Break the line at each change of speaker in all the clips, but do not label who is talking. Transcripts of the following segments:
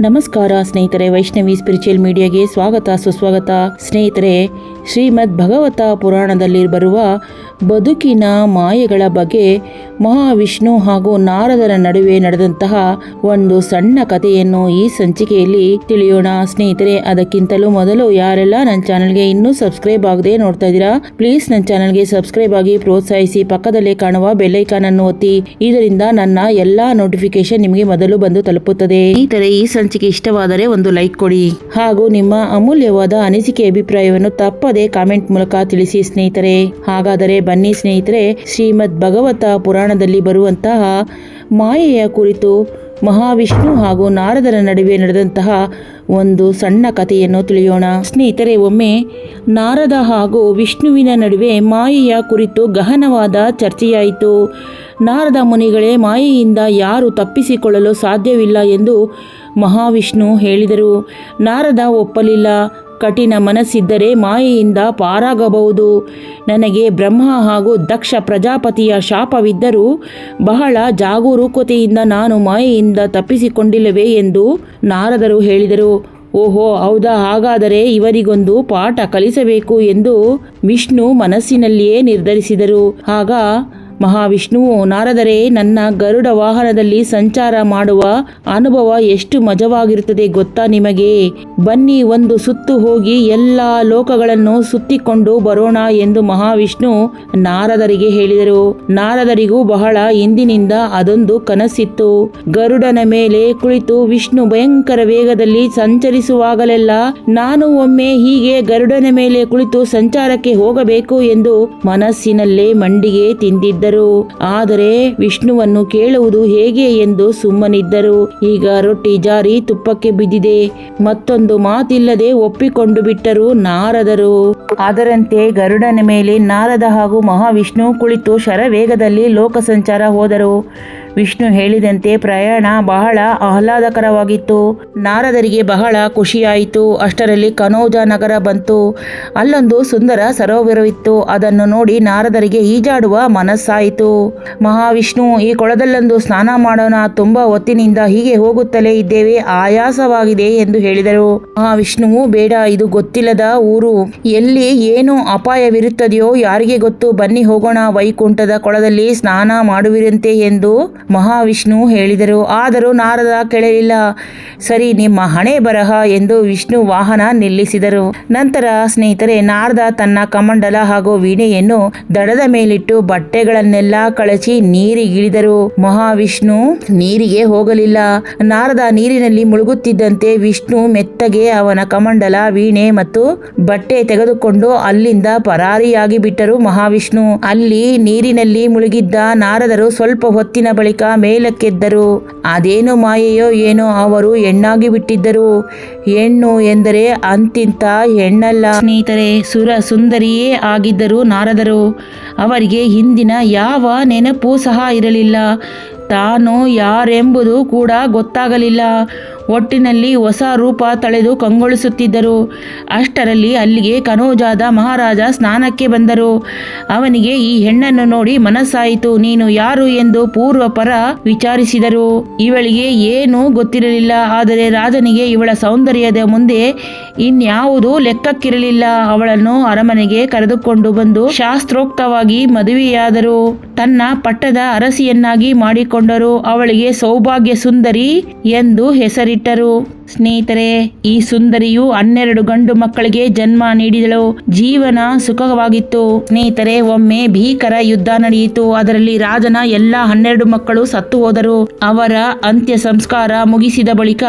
ನಮಸ್ಕಾರ ಸ್ನೇಹಿತರೆ, ವೈಷ್ಣವಿ ಸ್ಪಿರಿಚುವಲ್ ಮೀಡಿಯಾಗೆ ಸ್ವಾಗತ, ಸುಸ್ವಾಗತ. ಸ್ನೇಹಿತರೆ, ಶ್ರೀಮದ್ ಭಗವತ ಪುರಾಣದಲ್ಲಿ ಬರುವ ಬದುಕಿನ ಮಾಯೆಗಳ ಬಗ್ಗೆ ಮಹಾವಿಷ್ಣು ಹಾಗೂ ನಾರದರ ನಡುವೆ ನಡೆದಂತಹ ಒಂದು ಸಣ್ಣ ಕಥೆಯನ್ನು ಈ ಸಂಚಿಕೆಯಲ್ಲಿ ತಿಳಿಯೋಣ. ಸ್ನೇಹಿತರೆ, ಅದಕ್ಕಿಂತಲೂ ಮೊದಲು ಯಾರೆಲ್ಲ ನನ್ನ ಚಾನಲ್ಗೆ ಇನ್ನೂ ಸಬ್ಸ್ಕ್ರೈಬ್ ಆಗದೆ ನೋಡ್ತಾ ಇದ್ದೀರಾ, ಪ್ಲೀಸ್ ನನ್ನ ಚಾನಲ್ಗೆ ಸಬ್ಸ್ಕ್ರೈಬ್ ಆಗಿ ಪ್ರೋತ್ಸಾಹಿಸಿ, ಪಕ್ಕದಲ್ಲೇ ಕಾಣುವ ಬೆಲ್ಲೈಕಾನ್ ಅನ್ನು ಒತ್ತಿ. ಇದರಿಂದ ನನ್ನ ಎಲ್ಲಾ ನೋಟಿಫಿಕೇಶನ್ ನಿಮಗೆ ಮೊದಲು ಬಂದು ತಲುಪುತ್ತದೆ. ಸ್ನೇಹಿತರೆ, ಈ ಸಂಚಿಕೆ ಇಷ್ಟವಾದರೆ ಒಂದು ಲೈಕ್ ಕೊಡಿ ಹಾಗೂ ನಿಮ್ಮ ಅಮೂಲ್ಯವಾದ ಅನಿಸಿಕೆ ಅಭಿಪ್ರಾಯವನ್ನು ತಪ್ಪದೆ ಕಾಮೆಂಟ್ ಮೂಲಕ ತಿಳಿಸಿ ಸ್ನೇಹಿತರೆ. ಹಾಗಾದರೆ ಬನ್ನಿ ಸ್ನೇಹಿತರೆ, ಶ್ರೀಮದ್ ಭಗವತ ಪುರಾಣದಲ್ಲಿ ಬರುವಂತಹ ಮಾಯೆಯ ಕುರಿತು ಮಹಾವಿಷ್ಣು ಹಾಗೂ ನಾರದರ ನಡುವೆ ನಡೆದಂತಹ ಒಂದು ಸಣ್ಣ ಕಥೆಯನ್ನು ತಿಳಿಯೋಣ. ಸ್ನೇಹಿತರೆ, ಒಮ್ಮೆ ನಾರದ ಹಾಗೂ ವಿಷ್ಣುವಿನ ನಡುವೆ ಮಾಯೆಯ ಕುರಿತು ಗಹನವಾದ ಚರ್ಚೆಯಾಯಿತು. ನಾರದ ಮುನಿಗಳೇ ಮಾಯೆಯಿಂದ ಯಾರು ತಪ್ಪಿಸಿಕೊಳ್ಳಲು ಸಾಧ್ಯವಿಲ್ಲ ಎಂದು ಮಹಾವಿಷ್ಣು ಹೇಳಿದರು. ನಾರದ ಒಪ್ಪಲಿಲ್ಲ. ಕಠಿಣ ಮನಸ್ಸಿದ್ದರೆ ಮಾಯೆಯಿಂದ ಪಾರಾಗಬಹುದು. ನನಗೆ ಬ್ರಹ್ಮ ಹಾಗೂ ದಕ್ಷ ಪ್ರಜಾಪತಿಯ ಶಾಪವಿದ್ದರೂ ಬಹಳ ಜಾಗರೂಕತೆಯಿಂದ ನಾನು ಮಾಯೆಯಿಂದ ತಪ್ಪಿಸಿಕೊಂಡಿಲ್ಲವೇ ಎಂದು ನಾರದರು ಹೇಳಿದರು. ಓಹೋ, ಹೌದಾ? ಹಾಗಾದರೆ ಇವರಿಗೊಂದು ಪಾಠ ಕಲಿಸಬೇಕು ಎಂದು ವಿಷ್ಣು ಮನಸ್ಸಿನಲ್ಲಿಯೇ ನಿರ್ಧರಿಸಿದರು. ಆಗ ಮಹಾವಿಷ್ಣುವು ನಾರದರೆ, ನನ್ನ ಗರುಡ ವಾಹನದಲ್ಲಿ ಸಂಚಾರ ಮಾಡುವ ಅನುಭವ ಎಷ್ಟು ಮಜವಾಗಿರುತ್ತದೆ ಗೊತ್ತಾ ನಿಮಗೆ? ಬನ್ನಿ ಒಂದು ಸುತ್ತು ಹೋಗಿ ಎಲ್ಲ ಲೋಕಗಳನ್ನು ಸುತ್ತಿಕೊಂಡು ಬರೋಣ ಎಂದು ಮಹಾವಿಷ್ಣು ನಾರದರಿಗೆ ಹೇಳಿದರು. ನಾರದರಿಗೂ ಬಹಳ ಇಂದಿನಿಂದ ಅದೊಂದು ಕನಸಿತ್ತು. ಗರುಡನ ಮೇಲೆ ಕುಳಿತು ವಿಷ್ಣು ಭಯಂಕರ ವೇಗದಲ್ಲಿ ಸಂಚರಿಸುವಾಗಲೆಲ್ಲ ನಾನು ಒಮ್ಮೆ ಹೀಗೆ ಗರುಡನ ಮೇಲೆ ಕುಳಿತು ಸಂಚಾರಕ್ಕೆ ಹೋಗಬೇಕು ಎಂದು ಮನಸ್ಸಿನಲ್ಲೇ ಮಂಡಿಗೆ ತಿಂದಿದ್ದರು ಆದರೆ ವಿಷ್ಣುವನ್ನು ಕೇಳುವುದು ಹೇಗೆ ಎಂದು ಸುಮ್ಮನಿದ್ದರು. ಈಗ ರೊಟ್ಟಿ ಜಾರಿ ತುಪ್ಪಕ್ಕೆ ಬಿದ್ದಿದೆ. ಮತ್ತೊಂದು ಮಾತಿಲ್ಲದೆ ಒಪ್ಪಿಕೊಂಡು ಬಿಟ್ಟರು ನಾರದರು. ಅದರಂತೆ ಗರುಡನ ಮೇಲೆ ನಾರದ ಹಾಗೂ ಮಹಾವಿಷ್ಣು ಕುಳಿತು ಶರವೇಗದಲ್ಲಿ ಲೋಕ ಸಂಚಾರ ಹೋದರು. ವಿಷ್ಣು ಹೇಳಿದಂತೆ ಪ್ರಯಾಣ ಬಹಳ ಆಹ್ಲಾದಕರವಾಗಿತ್ತು. ನಾರದರಿಗೆ ಬಹಳ ಖುಷಿಯಾಯಿತು. ಅಷ್ಟರಲ್ಲಿ ಕನೋಜ ನಗರ ಬಂತು. ಅಲ್ಲೊಂದು ಸುಂದರ ಸರೋವರವಿತ್ತು. ಅದನ್ನು ನೋಡಿ ನಾರದರಿಗೆ ಈಜಾಡುವ ಮನಸ್ಸಾಯಿತು. ಮಹಾವಿಷ್ಣು, ಈ ಕೊಳದಲ್ಲೊಂದು ಸ್ನಾನ ಮಾಡೋಣ. ತುಂಬಾ ಹೊತ್ತಿನಿಂದ ಹೀಗೆ ಹೋಗುತ್ತಲೇ ಇದ್ದೇವೆ. ಆಯಾಸವಾಗಿದೆ ಎಂದು ಹೇಳಿದರು. ಮಹಾವಿಷ್ಣುವು, ಬೇಡ, ಇದು ಗೊತ್ತಿಲ್ಲದ ಊರು. ಎಲ್ಲಿ ಏನು ಅಪಾಯವಿರುತ್ತದೆಯೋ ಯಾರಿಗೆ ಗೊತ್ತು? ಬನ್ನಿ ಹೋಗೋಣ ವೈಕುಂಠದ ಕೊಳದಲ್ಲಿ ಸ್ನಾನ ಮಾಡುವಿರಂತೆ ಎಂದು ಮಹಾವಿಷ್ಣು ಹೇಳಿದರು. ಆದರೂ ನಾರದ ಕೆಳಲಿಲ್ಲ. ಸರಿ, ನಿಮ್ಮ ಹಣೆ ಬರಹ ಎಂದು ವಿಷ್ಣು ವಾಹನ ನಿಲ್ಲಿಸಿದರು. ನಂತರ, ಸ್ನೇಹಿತರೆ, ನಾರದ ತನ್ನ ಕಮಂಡಲ ಹಾಗೂ ವೀಣೆಯನ್ನು ದಡದ ಮೇಲಿಟ್ಟು ಬಟ್ಟೆಗಳನ್ನೆಲ್ಲ ಕಳಚಿ ನೀರಿಗಿಳಿದರು. ಮಹಾವಿಷ್ಣು ನೀರಿಗೆ ಹೋಗಲಿಲ್ಲ. ನಾರದ ನೀರಿನಲ್ಲಿ ಮುಳುಗುತ್ತಿದ್ದಂತೆ ವಿಷ್ಣು ಮೆತ್ತಗೆ ಅವನ ಕಮಂಡಲ, ವೀಣೆ ಮತ್ತು ಬಟ್ಟೆ ತೆಗೆದುಕೊಂಡು ಅಲ್ಲಿಂದ ಪರಾರಿಯಾಗಿ ಬಿಟ್ಟರು ಮಹಾವಿಷ್ಣು. ಅಲ್ಲಿ ನೀರಿನಲ್ಲಿ ಮುಳುಗಿದ್ದ ನಾರದರು ಸ್ವಲ್ಪ ಹೊತ್ತಿನ ಬಳಿಕ ಮೇಲಕ್ಕೆದ್ದರು. ಅದೇನು ಮಾಯೆಯೋ ಏನೋ ಅವರು ಹೆಣ್ಣಾಗಿ ಬಿಟ್ಟಿದ್ದರು. ಹೆಣ್ಣು ಎಂದರೆ ಅಂತಿಂತ ಹೆಣ್ಣಲ್ಲ. ಸ್ನೇಹಿತರೆ ಸುರ ಸುಂದರಿಯೇ ಆಗಿದ್ದರು ನಾರದರು. ಅವರಿಗೆ ಹಿಂದಿನ ಯಾವ ನೆನಪು ಸಹ ಇರಲಿಲ್ಲ. ತಾನು ಯಾರೆಂಬುದು ಕೂಡ ಗೊತ್ತಾಗಲಿಲ್ಲ. ಒಟ್ಟಿನಲ್ಲಿ ಹೊಸ ರೂಪ ತಳೆದು ಕಂಗೊಳಿಸುತ್ತಿದ್ದರು. ಅಷ್ಟರಲ್ಲಿ ಅಲ್ಲಿಗೆ ಕನೋಜಾದ ಮಹಾರಾಜ ಸ್ನಾನಕ್ಕೆ ಬಂದರು. ಅವನಿಗೆ ಈ ಹೆಣ್ಣನ್ನು ನೋಡಿ ಮನಸ್ಸಾಯಿತು. ನೀನು ಯಾರು ಎಂದು ಪೂರ್ವಪರ ವಿಚಾರಿಸಿದರು. ಇವಳಿಗೆ ಏನೂ ಗೊತ್ತಿರಲಿಲ್ಲ. ಆದರೆ ರಾಜನಿಗೆ ಇವಳ ಸೌಂದರ್ಯದ ಮುಂದೆ ಇನ್ಯಾವುದೂ ಲೆಕ್ಕಕ್ಕಿರಲಿಲ್ಲ. ಅವಳನ್ನು ಅರಮನೆಗೆ ಕರೆದುಕೊಂಡು ಬಂದು ಶಾಸ್ತ್ರೋಕ್ತವಾಗಿ ಮದುವೆಯಾದರು. ತನ್ನ ಪಟ್ಟದ ಅರಸಿಯನ್ನಾಗಿ ಮಾಡಿಕೊಂಡರು. ಅವಳಿಗೆ ಸೌಭಾಗ್ಯ ಸುಂದರಿ ಎಂದು ಹೆಸರಿಟ್ಟರು. ಸ್ನೇಹಿತರೆ, ಈ ಸುಂದರಿಯು ಹನ್ನೆರಡು ಗಂಡು ಮಕ್ಕಳಿಗೆ ಜನ್ಮ ನೀಡಿದಳು. ಜೀವನ ಸುಖವಾಗಿತ್ತು. ಸ್ನೇಹಿತರೆ, ಒಮ್ಮೆ ಭೀಕರ ಯುದ್ಧ ನಡೆಯಿತು. ಅದರಲ್ಲಿ ರಾಜನ ಎಲ್ಲ ಹನ್ನೆರಡು ಮಕ್ಕಳು ಸತ್ತು ಹೋದರು. ಅವರ ಅಂತ್ಯ ಸಂಸ್ಕಾರ ಮುಗಿಸಿದ ಬಳಿಕ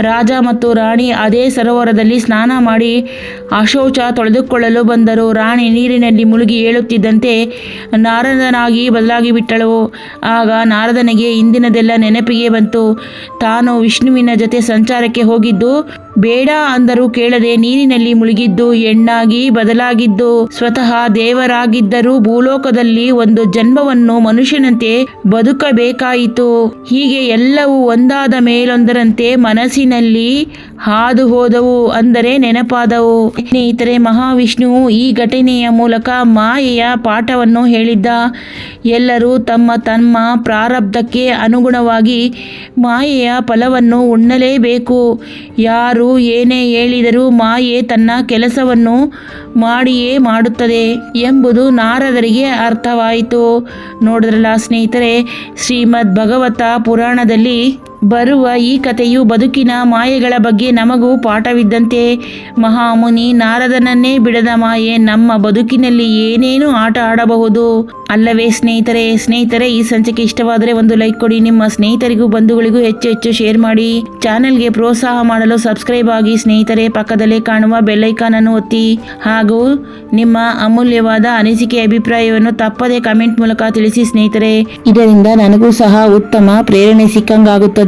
ರಾಜ ಮತ್ತು ರಾಣಿ ಅದೇ ಸರೋವರದಲ್ಲಿ ಸ್ನಾನ ಮಾಡಿ ಅಶೌಚ ತೊಳೆದುಕೊಳ್ಳಲು ಬಂದರು. ರಾಣಿ ನೀರಿನಲ್ಲಿ ಮುಳುಗಿ ಏಳುತ್ತಿದ್ದಂತೆ ನಾರದನಾಗಿ ಬದಲಾಗಿ ಬಿಟ್ಟಳು ಆಗ ನಾರದನಿಗೆ ಇಂದಿನದೆಲ್ಲ ನೆನಪಿಗೆ ಬಂತು. ತಾನು ವಿಷ್ಣುವಿನ ಜೊತೆ ಸಂಚಾರಕ್ಕೆ ಹೋಗಿದ್ದು ಬೇಡ ಅಂದರೂ ಕೇಳದೆ ನೀರಿನಲ್ಲಿ ಮುಳುಗಿದ್ದು ಹೆಣ್ಣಾಗಿ ಬದಲಾಗಿದ್ದು, ಸ್ವತಃ ದೇವರಾಗಿದ್ದರೂ ಭೂಲೋಕದಲ್ಲಿ ಒಂದು ಜನ್ಮವನ್ನು ಮನುಷ್ಯನಂತೆ ಬದುಕಬೇಕಾಯಿತು. ಹೀಗೆ ಎಲ್ಲವೂ ಒಂದಾದ ಮೇಲೊಂದರಂತೆ ಮನಸ್ಸಿನಲ್ಲಿ ಹಾದು ಹೋದವು ಅಂದರೆ ನೆನಪಾದವು. ಸ್ನೇಹಿತರೆ ಮಹಾವಿಷ್ಣುವು ಈ ಘಟನೆಯ ಮೂಲಕ ಮಾಯೆಯ ಪಾಠವನ್ನು ಹೇಳಿದ್ದ. ಎಲ್ಲರೂ ತಮ್ಮ ತಮ್ಮ ಪ್ರಾರಬ್ಧಕ್ಕೆ ಅನುಗುಣವಾಗಿ ಮಾಯೆಯ ಫಲವನ್ನು ಉಣ್ಣಲೇಬೇಕು. ಯಾರು ಏನೇ ಹೇಳಿದರೂ ಮಾಯೆ ತನ್ನ ಕೆಲಸವನ್ನು ಮಾಡಿಯೇ ಮಾಡುತ್ತದೆ ಎಂಬುದು ನಾರದರಿಗೆ ಅರ್ಥವಾಯಿತು. ನೋಡಿದ್ರಲ್ಲ ಸ್ನೇಹಿತರೆ ಶ್ರೀಮದ್ ಭಗವತ ಪುರಾಣದಲ್ಲಿ ಬರುವ ಈ ಕಥೆಯು ಬದುಕಿನ ಮಾಯೆಗಳ ಬಗ್ಗೆ ನಮಗೂ ಪಾಠವಿದ್ದಂತೆ. ಮಹಾಮುನಿ ನಾರದನನ್ನೇ ಬಿಡದ ಮಾಯೆ ನಮ್ಮ ಬದುಕಿನಲ್ಲಿ ಏನೇನು ಆಟ ಆಡಬಹುದು? ಅಲ್ಲವೇ ಸ್ನೇಹಿತರೆ ಸ್ನೇಹಿತರೆ, ಈ ಸಂಚಿಕೆ ಇಷ್ಟವಾದರೆ ಒಂದು ಲೈಕ್ ಕೊಡಿ. ನಿಮ್ಮ ಸ್ನೇಹಿತರಿಗೂ ಬಂಧುಗಳಿಗೂ ಹೆಚ್ಚು ಹೆಚ್ಚು ಶೇರ್ ಮಾಡಿ. ಚಾನೆಲ್ಗೆ ಪ್ರೋತ್ಸಾಹ ಮಾಡಲು ಸಬ್ಸ್ಕ್ರೈಬ್ ಆಗಿ ಸ್ನೇಹಿತರೆ, ಪಕ್ಕದಲ್ಲೇ ಕಾಣುವ ಬೆಲ್ಲೈಕಾನ್ ಅನ್ನು ಒತ್ತಿ. ಹಾಗೂ ನಿಮ್ಮ ಅಮೂಲ್ಯವಾದ ಅನಿಸಿಕೆ ಅಭಿಪ್ರಾಯವನ್ನು ತಪ್ಪದೆ ಕಮೆಂಟ್ ಮೂಲಕ ತಿಳಿಸಿ ಸ್ನೇಹಿತರೆ. ಇದರಿಂದ ನನಗೂ ಸಹ ಉತ್ತಮ, ಪ್ರೇರಣೆ ಸಿಕ್ಕಂಗಾಗುತ್ತದೆ.